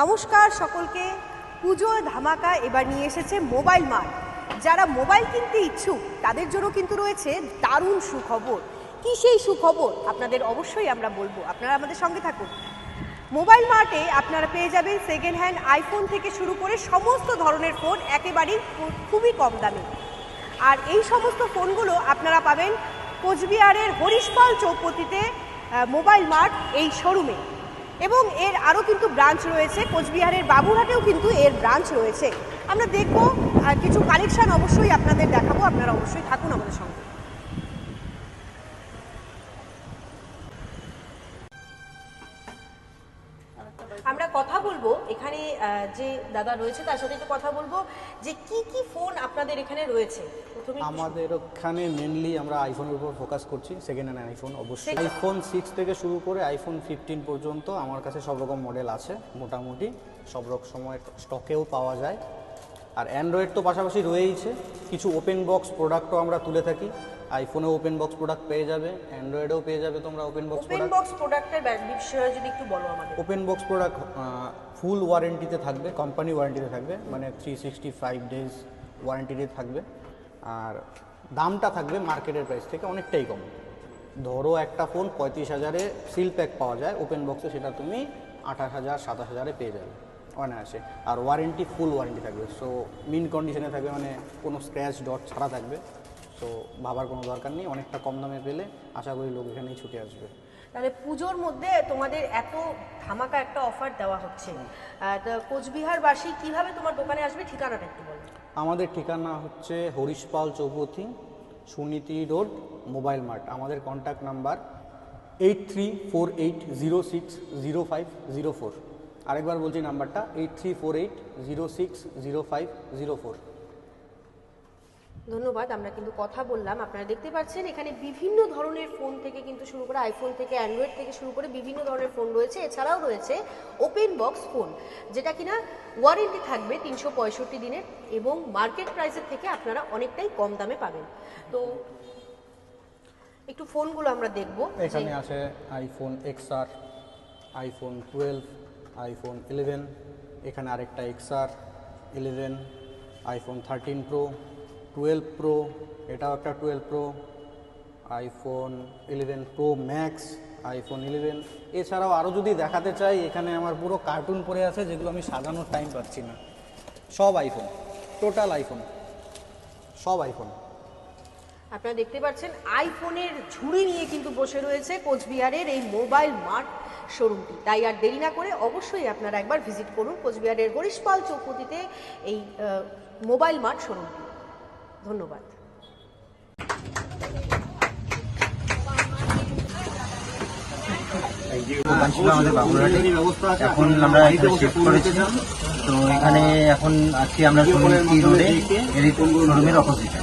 নমস্কার সকলকে। পুজো ধামাকা এবার নিয়ে এসেছে মোবাইল মার্ট। যারা মোবাইল কিনতে ইচ্ছুক, তাদের জন্য কিন্তু রয়েছে দারুণ সুখবর। কি সেই সুখবর? আপনাদের অবশ্যই আমরা বলব। আপনারা আমাদের সঙ্গে থাকুন। মোবাইল মার্টে আপনারা পেয়ে যাবেন সেকেন্ড হ্যান্ড আইফোন থেকে শুরু করে সমস্ত ধরনের ফোন একেবারেই খুবই কম দামে। আর এই সমস্ত ফোনগুলো আপনারা পাবেন কোচবিহারের হরিশপাল চৌপতিতে মোবাইল মার্ট এই শোরুমে। এবং এর আরও কিন্তু ব্রাঞ্চ রয়েছে। কোচবিহারের বাবুরহাটেও কিন্তু এর ব্রাঞ্চ রয়েছে। আমরা দেখব কিছু কালেকশন অবশ্যই আপনাদের দেখাবো। আপনারা অবশ্যই থাকুন আমাদের সঙ্গে। আমরা কথা বলব এখানে যে দাদা রয়েছে তার সাথে একটু কথা বলব যে কি কি ফোন আপনাদের এখানে রয়েছে? আমাদের ওখানে মেনলি আমরা আইফোনের উপর ফোকাস করছি সেকেন্ড হ্যান্ড আইফোন অবশ্যই। আইফোন সিক্স থেকে শুরু করে আইফোন ফিফটিন পর্যন্ত আমার কাছে সব রকম মডেল আছে মোটামুটি। সব রকম সময় স্টকেও পাওয়া যায়। আর অ্যান্ড্রয়েড তো পাশাপাশি রয়েইছে। কিছু ওপেন বক্স প্রোডাক্টও আমরা তুলে থাকি। আইফোনে ওপেন বক্স প্রোডাক্ট পেয়ে যাবে অ্যান্ড্রয়েডেও পেয়ে যাবে তোমরা open box open product box প্রোডাক্টের বিষয়ে যদি একটু বলো আমাদের। ওপেন বক্স প্রোডাক্ট ফুল ওয়ারেন্টিতে থাকবে কোম্পানি ওয়ারেন্টিতে থাকবে মানে থ্রি সিক্সটি ফাইভ ডেজ ওয়ারেন্টিতে থাকবে। আর দামটা থাকবে মার্কেটের প্রাইস থেকে অনেকটাই কম। ধরো একটা ফোন পঁয়ত্রিশ হাজারে সিল প্যাক পাওয়া যায় ওপেন বক্সে সেটা তুমি আঠাশ হাজার সাতাশ হাজারে পেয়ে যাবে। অনায়াসে আর ওয়ারেন্টি ফুল ওয়ারেন্টি থাকবে। সো মিন কন্ডিশনে থাকবে মানে কোনো স্ক্র্যাচ ডট ছাড়া থাকবে। সো ভাবার কোনো দরকার নেই। অনেকটা কম দামে পেলে আশা করি লোক এখানেই ছুটে আসবে। তাহলে পুজোর মধ্যে তোমাদের এত ধামাকা একটা অফার দেওয়া হচ্ছে। কোচবিহারবাসী কীভাবে তোমার দোকানে আসবে ঠিকানাটা একটু বলো। আমাদের ঠিকানা হচ্ছে Harishpal চৌপথি Suniti road mobile mart. আমাদের contact number eight three four eight zero six zero five zero four আরেকবার বলছি নাম্বারটা eight three four eight zero six zero five zero four ধন্যবাদ আমরা কিন্তু কথা বললাম। আপনারা দেখতে পাচ্ছেন এখানে বিভিন্ন ধরনের ফোন থেকে কিন্তু শুরু করে আইফোন থেকে অ্যান্ড্রয়েড থেকে শুরু করে বিভিন্ন ধরনের ফোন রয়েছে। এছাড়াও রয়েছে ওপেন বক্স ফোন যেটা কিনা ওয়ারেন্টি থাকবে তিনশো পঁয়ষট্টি দিনের এবং মার্কেট প্রাইসের থেকে আপনারা অনেকটাই কম দামে পাবেন। তো একটু ফোনগুলো আমরা দেখব। এখানে আছে iPhone XR iPhone twelve iPhone eleven এখানে আরেকটা XR eleven iPhone thirteen pro twelve pro এটাও একটা twelve pro iPhone eleven pro max iPhone eleven এছাড়াও আরও যদি দেখাতে চাই, এখানে আমার পুরো কার্টুন পড়ে আছে, যেগুলো আমি সাজানোর টাইম পাচ্ছি না। সব আইফোন টোটাল আইফোন সব আইফোন আপনারা দেখতে পাচ্ছেন আইফোনের ঝুড়ি নিয়ে কিন্তু বসে রয়েছে কোচবিহারের এই মোবাইল মার্ট শোরুমটি। তাই আর দেরি না করে অবশ্যই আপনারা একবার ভিজিট করুন কোচবিহারের হরিশপাল চৌপতিতে এই মোবাইল মার্ট শোরুমটি। ধন্যবাদ। এখন আমরা শিফট করেছি। তো এখানে এখন আছি আমরা রোডে অপোজিটে